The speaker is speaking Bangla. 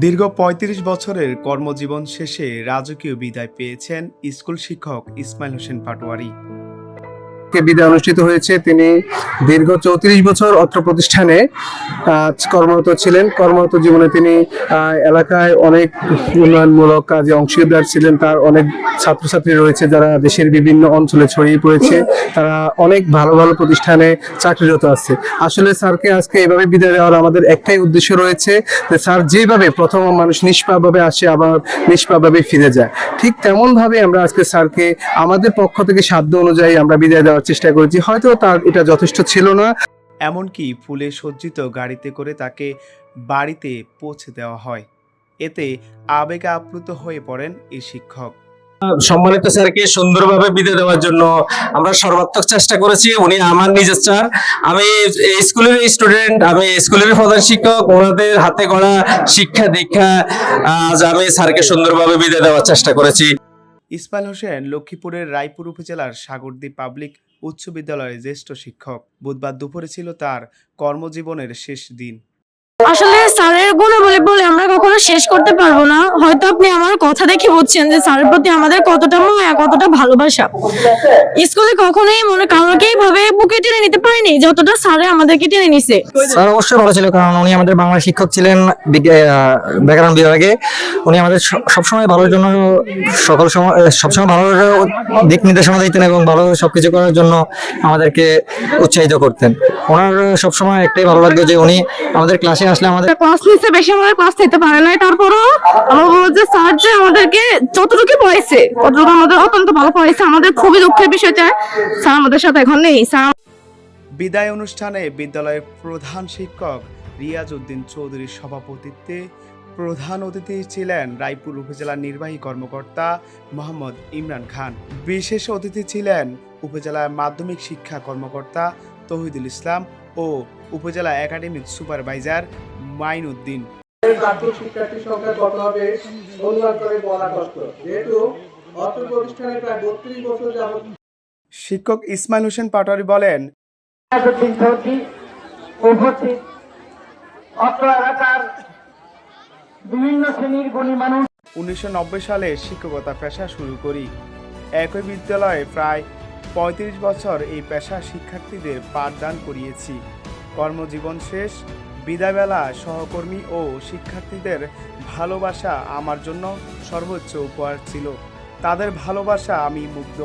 দীর্ঘ ৩৫ বছরের কর্মজীবন শেষে রাজকীয় বিদায় পেয়েছেন স্কুল শিক্ষক ইসমাইল হোসেন পাটোয়ারি। বিদায় অনুষ্ঠিত হয়েছে। তিনি দীর্ঘ চৌত্রিশ বছর অত্র প্রতিষ্ঠানে কর্মরত ছিলেন। কর্মরত জীবনে তিনি এলাকায় অনেক উন্নয়নমূলক কাজে অংশীদার ছিলেন। তার অনেক ছাত্রছাত্রী রয়েছে যারা দেশের বিভিন্ন অঞ্চলে ছড়িয়ে পড়েছে। তারা অনেক ভালো ভালো প্রতিষ্ঠানে চাকরিরত আছে। আসলে স্যারকে আজকে এভাবে বিদায় দেওয়ার আমাদের একটাই উদ্দেশ্য রয়েছে যে স্যার যেভাবে প্রথম মানুষ নিষ্পাপভাবে আসে, আবার নিষ্পাপভাবে ফিরে যায়। ঠিক তেমন ভাবে আমরা আজকে স্যারকে আমাদের পক্ষ থেকে সাধ্য অনুযায়ী আমরা বিদায় দেওয়ার চেষ্টা করেছি। হয়তো তার এটা যথেষ্ট ছিল না। এমনকি ফুলে সজ্জিত গাড়িতে করে তাকে বাড়িতে পৌঁছে দেওয়া হয়। এতে আবেগে আপ্লুত হয়ে পড়েন এই শিক্ষক। সম্মানিত স্যারকে সুন্দরভাবে বিদায় দেওয়ার জন্য আমরা সর্বাত্মক চেষ্টা করেছি। উনি আমার নিজের স্যার। আমি স্কুলের স্টুডেন্ট আমি স্কুলের প্রধান শিক্ষক। ওনাদের হাতে গড়া শিক্ষা দীক্ষা আজ আমি স্যারকে সুন্দরভাবে বিদায় দেওয়ার চেষ্টা করেছি। ইসমাইল হোসেন লক্ষ্মীপুরের রায়পুর উপজেলার সাগরদ্বীপ পাবলিক উচ্চ বিদ্যালয়ের জ্যেষ্ঠ শিক্ষক। বুধবার দুপুরে ছিল তার কর্মজীবনের শেষ দিন। আসলে স্যারের গুণাবলী বলে আমরা কখনো শেষ করতে পারব না। হয়তো আপনি আমার কথা দেখে বুঝছেন যে স্যারের প্রতি আমাদের কতটা মায়া, কতটা ভালোবাসা। স্কুলে কখনোই মনে কাউকে এইভাবে বুকে টেনে নিতে পারিনি, যতটা স্যারে আমাদেরকে টেনে নিছে। স্যার অবশ্যই ভালো ছিল, কারণ উনি আমাদের বাংলা শিক্ষক ছিলেন ব্যাকরণ বিভাগে। উনি আমাদের সবসময় ভালোর জন্য, সকল সময় সবসময় ভালো দিক নির্দেশনা দিতেন এবং ভালো সবকিছু করার জন্য আমাদেরকে উৎসাহিত করতেন। ওনার সবসময় একটাই ভালো লাগতো যে উনি আমাদের ক্লাসে আসলে আমাদের ক্লাস বেশি আমাদের ক্লাস নিতে পারে না তারপরও আমার বলব যে স্যার যে আমাদেরকে যতটুকু পড়াইছে ততটুকু আমাদের অত্যন্ত ভালো পড়াইছে আমাদের খুবই দুঃখের বিষয় যে স্যার আমাদের সাথে এখন নেই স্যার বিদায় অনুষ্ঠানে বিদ্যালয়ের প্রধান শিক্ষক রিয়াজ উদ্দিন চৌধুরীর সভাপতিত্বে প্রধান অতিথি ছিলেন রায়পুর উপজেলার নির্বাহী কর্মকর্তা মোহাম্মদ ইমরান খান। বিশেষ অতিথি ছিলেন উপজেলার মাধ্যমিক শিক্ষা কর্মকর্তা তহিদুল ইসলাম ও উপজেলা একাডেমিক সুপারভাইজার মাইন উদ্দিন প্রাথমিক শিক্ষার্থীর সংখ্যা কত হবে? অনুমান করে বলা কষ্ট। যেহেতু অত্র প্রতিষ্ঠানে প্রায় বত্রিশ বছর যাবত শিক্ষক ইসমাইল হোসেন পাটোয়ারি বলেন উপস্থিত অত্র এলাকার বিভিন্ন শ্রেণির গুণী মানুষ। উনিশশো নব্বই সালে শিক্ষকতা পেশা শুরু করি। একই বিদ্যালয়ে প্রায় পঁয়ত্রিশ বছর এই পেশা শিক্ষার্থীদের পাঠদান করিয়েছি। কর্মজীবন শেষ, বিদায়বেলা সহকর্মী ও শিক্ষার্থীদের ভালোবাসা আমার জন্য সর্বোচ্চ উপহার ছিল। তাদের ভালোবাসা আমি মুগ্ধ।